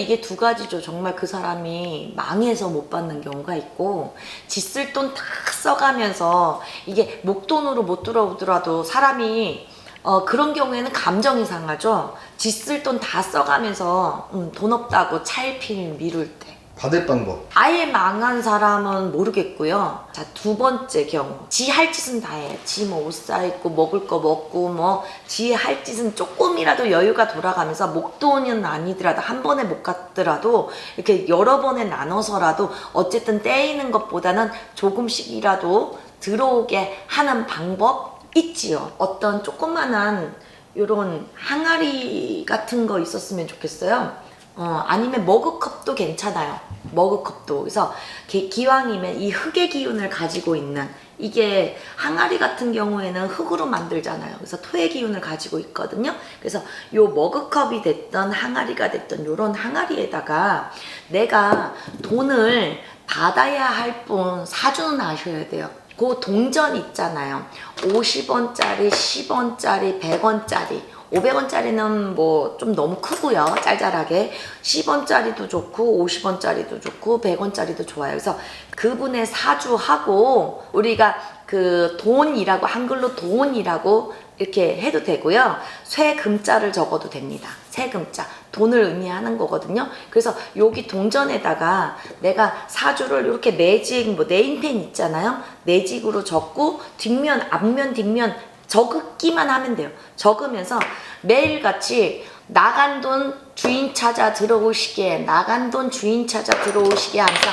이게 두 가지죠. 정말 그 사람이 망해서 못 받는 경우가 있고 짓을 돈 다 써가면서 이게 목돈으로 못 들어오더라도 사람이 어, 그런 경우에는 감정이 상하죠. 짓을 돈 다 써가면서 음, 돈 없다고 차일피일 미룰 때. 받을 방법. 아예 망한 사람은 모르겠고요. 자, 두 번째 경우. 지 할 짓은 다 해. 지 뭐 옷 사입고 먹을 거 먹고 뭐 지 할 짓은 조금이라도 여유가 돌아가면서 목돈은 아니더라도 한 번에 못 갔더라도 이렇게 여러 번에 나눠서라도 어쨌든 떼이는 것보다는 조금씩이라도 들어오게 하는 방법 있지요. 어떤 조그만한 요런 항아리 같은 거 있었으면 좋겠어요. 어, 아니면 머그컵도 괜찮아요. 머그컵도. 그래서 기- 기왕이면 이 흙의 기운을 가지고 있는 이게 항아리 같은 경우에는 흙으로 만들잖아요. 그래서 토의 기운을 가지고 있거든요. 그래서 요 머그컵이 됐던 항아리가 됐던 요런 항아리에다가 내가 돈을 받아야 할 분 사주는 아셔야 돼요. 그 동전 있잖아요. 50원짜리, 10원짜리, 100원짜리. 500원짜리는 뭐 좀 너무 크고요. 짤짤하게. 10원짜리도 좋고 50원짜리도 좋고 100원짜리도 좋아요. 그래서 그분의 사주하고 우리가 그 돈이라고 한글로 돈이라고 이렇게 해도 되고요. 쇠금자를 적어도 됩니다. 세금자. 돈을 의미하는 거거든요. 그래서 여기 동전에다가 내가 사주를 이렇게 매직, 뭐 네임펜 있잖아요. 매직으로 적고 뒷면, 앞면, 뒷면 적기만 하면 돼요. 적으면서 매일같이 나간 돈 주인 찾아 들어오시게, 나간 돈 주인 찾아 들어오시게 하면서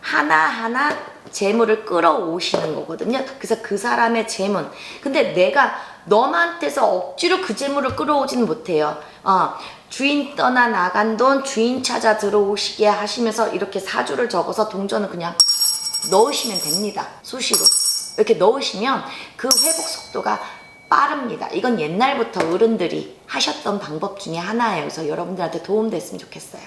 하나하나 재물을 끌어오시는 거거든요. 그래서 그 사람의 재물. 근데 내가 너한테서 억지로 그 재물을 끌어오지는 못해요. 어, 주인 떠나 나간 돈 주인 찾아 들어오시게 하시면서 이렇게 사주를 적어서 동전을 그냥 넣으시면 됩니다. 수시로. 이렇게 넣으시면 그 회복 속도가 빠릅니다. 이건 옛날부터 어른들이 하셨던 방법 중에 하나예요. 그래서 여러분들한테 도움 됐으면 좋겠어요.